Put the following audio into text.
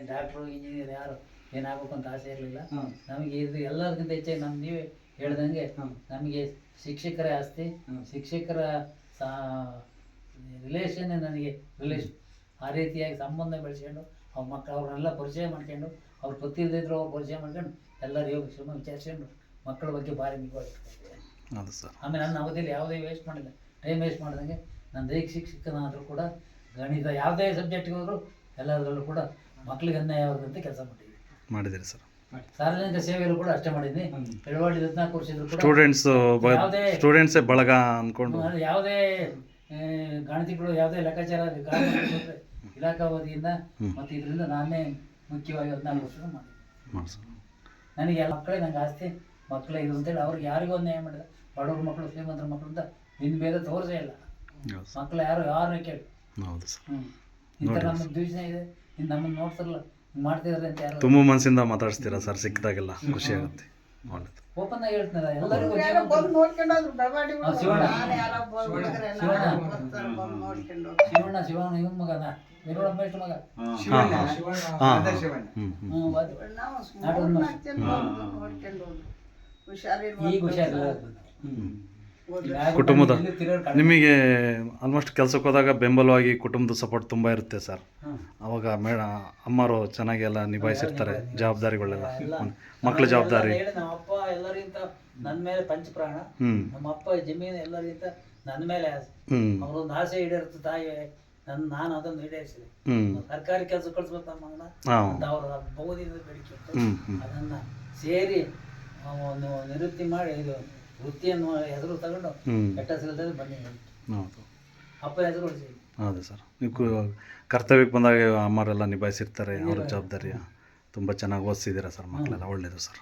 Doctor engineer ಯಾರು? ಏನಾಗಬೇಕು ಅಂತ ಆಸೆ ಇರಲಿಲ್ಲ. ನಮಗೆ ಇದು ಎಲ್ಲರಿಗಿಂತ ಹೆಚ್ಚಾಗಿ ನಮ್ಮ ನೀವೇ ಹೇಳ್ದಂಗೆ ನಮಗೆ ಶಿಕ್ಷಕರೇ ಆಸ್ತಿ. ಶಿಕ್ಷಕರ ಸಾ ರಿಲೇಷನ್ ನನಗೆ ರಿಲೇಷನ್ ಆ ರೀತಿಯಾಗಿ ಸಂಬಂಧ ಬೆಳೆಸ್ಕೊಂಡು ಅವ್ರ ಮಕ್ಕಳು ಅವ್ರನ್ನೆಲ್ಲ ಪರಿಚಯ ಮಾಡ್ಕೊಂಡು ಅವ್ರು ಗೊತ್ತಿಲ್ಲದಿದ್ರು ಅವ್ರು ಪರಿಚಯ ಮಾಡ್ಕೊಂಡು ಎಲ್ಲರೂ ಯೋಗ ಶ್ರಮ ವಿಚಾರಿಸ್ಕೊಂಡು ಮಕ್ಕಳ ಬಗ್ಗೆ ಭಾರಿ ಸರ್. ಆಮೇಲೆ ನನ್ನ ಅವಧಿಯಲ್ಲಿ ಯಾವುದೇ ವೇಸ್ಟ್ ಮಾಡಿಲ್ಲ. ಟೈಮ್ ವೇಸ್ಟ್ ಮಾಡ್ದಂಗೆ ನನ್ನ ದೈಹಿಕ ಶಿಕ್ಷಕನಾದರೂ ಕೂಡ ಗಣಿತ ಯಾವುದೇ ಸಬ್ಜೆಕ್ಟ್ಗೆ ಹೋದ್ರು ಎಲ್ಲದರಲ್ಲೂ ಕೂಡ ಮಕ್ಕಳಿಗೆ ಅನ್ಯಾಯ ಆಗದಂತೆ ಕೆಲಸ ಮಾಡಿದ್ದೀನಿ ಮಾಡಿದ್ದೀರಿ ಸರ್? ಸಾರ್ವಜನಿಕ ಸೇವೆಯಲ್ಲೂ ಕೂಡ ಅಷ್ಟೇ ಮಾಡಿದ್ದೀನಿ. ಹ್ಮ್. ಬೆಳವಾಡಿ ಹದಿನಾಲ್ಕು ವರ್ಷದ್ರು ಕೂಡ ಸ್ಟೂಡೆಂಟ್ಸ್ ಯಾವುದೇ- ಸ್ಟೂಡೆಂಟ್ಸೇ ಬಳಗ ಅಂದ್ಕೊಂಡು ನಾನು ಯಾವುದೇ ಆ, ಗಣತಿಗಳು ಯಾವುದೇ ಲೆಕ್ಕಾಚಾರ ಇಲಾಖಾ ವತಿಯಿಂದ ಹ್ಮ್. ಮತ್ತು ಇದರಿಂದ ನಾನೇ ಮುಖ್ಯವಾಗಿ ಹದಿನಾಲ್ಕು ವರ್ಷ ಮಾಡಿದ್ದೀನಿ. ಮಾಡಿ ಸರ್. ನನಗೆ ಎಲ್ಲ ಮಕ್ಕಳೇ ನಂಗೆ ಆಸ್ತಿ ಮಕ್ಕಳೇ ಇದು ಅಂತೇಳಿ ಅವ್ರಿಗೆ ಯಾರಿಗೂ ಅನ್ಯಾಯ ಮಾಡಿದ ಬಡವ್ರ ಮಕ್ಕಳು ಶ್ರೀಮಂತರ ಮಕ್ಕಳು ಅಂತ ಇನ್ನು ಬೇರೆ ತೋರಿಸೇ ಇಲ್ಲ. ಹೌದು ಮಕ್ಕಳು ಯಾರು ಯಾರನ್ನ ಕೇಳಿ. ಹೌದು ಸರ್. ಹ್ಞೂ ಇಂಥ ನಮ್ಮ ದ್ವೇಷ ಇದೆ ನಮ್ಮನ್ನು ನೋಡ್ತಾರಲ್ಲ ಹಿಂಗ್ ಮಾಡ್ತಿದಾರೆ ಅಂತ ಯಾರು ತುಂಬ ಮನಸ್ಸಿಂದ ಮಾತಾಡಿಸ್ತೀರಾ ಸರ್? ಸಿಕ್ಕಿದಾಗೆಲ್ಲ ಖುಷಿ ಆಗುತ್ತೆ. ಹುಷಾರಿ ಓಪನ್ ಆಗಿ ಹೇಳ್ತಾರ ಎಲ್ಲರಿಗೂ ಶಿವಣ್ಣ. ಶಿವಣ್ಣ. ಇವನ್ ಮಗನ ಮಗ? ಹ್ಞೂ ಈಗ ಹುಷಾರಿಲ್ಲ. ಕುಟುಂಬದ. ನಿಮಗೆ ಆಲ್ಮೋಸ್ಟ್ ಕೆಲಸಕ್ಕೆ ಹೋದಾಗ ಬೆಂಬಲವಾಗಿ ಕುಟುಂಬದ ಸಪೋರ್ಟ್ ತುಂಬ ಇರುತ್ತೆ ಸರ್ ಅವಾಗ ಮೇಡ, ಅಮ್ಮರು ಚೆನ್ನಾಗಿ ಎಲ್ಲ ನಿಭಾಯಿಸಿರ್ತಾರೆ ನಿಭಾಯಿಸಿ- ಜವಾಬ್ದಾರಿಗಳೆಲ್ಲ. ಮಕ್ಕಳ ಜವಾಬ್ದಾರಿ. ಎಲ್ಲ ನಮ್ಮ ಅಪ್ಪ ಎಲ್ಲರಿಗಿಂತ ನನ್ನ ಮೇಲೆ ಪಂಚಪ್ರಾಣ ಹ್ಞೂ ನಮ್ಮ ಅಪ್ಪ ಜಮೀನು ಎಲ್ಲರಿಗಿಂತ ನನ್ನ ಮೇಲೆ ಆಸೆ ಆಸೆ ಈಡೇರುತ್ತೆ ತಾಯಿ ನನ್ನ ನಾನು ಅದನ್ನು ಈಡೇರಿಸಿದೆ ಸರ್ಕಾರಿ ಕೆಲಸ ಕಳಿಸ್ಬೇಕು ನಮ್ಮ ಅವರ ಇತ್ತು ಹ್ಞೂ ಹ್ಞೂ ಸೇರಿ ನಿವೃತ್ತಿ ಮಾಡಿ ಇದು ವೃತ್ತಿಯನ್ನು ಹೆಸರು ತಗೊಂಡು ಕೆಟ್ಟ ಹೆಸರಿಲ್ಲದೆ ಬಂದಿದ್ದೀನಿ ಹೌದು. ಅಪ್ಪ ಹೆಸರು ಉಳಿಸಿ ಹೌದು ಸರ್. ನೀವು ಕು- ಕರ್ತವ್ಯಕ್ಕೆ ಬಂದಾಗ ಅಮ್ಮರೆಲ್ಲ ನಿಭಾಯಿಸಿರ್ತಾರೆ ಅವ್ರ ಜವಾಬ್ದಾರಿಯ. ತುಂಬ ಚೆನ್ನಾಗಿ ಓದಿಸಿದ್ದೀರಾ ಸರ್ ಮಕ್ಕಳೆಲ್ಲ ಒಳ್ಳೆಯದು ಸರ್.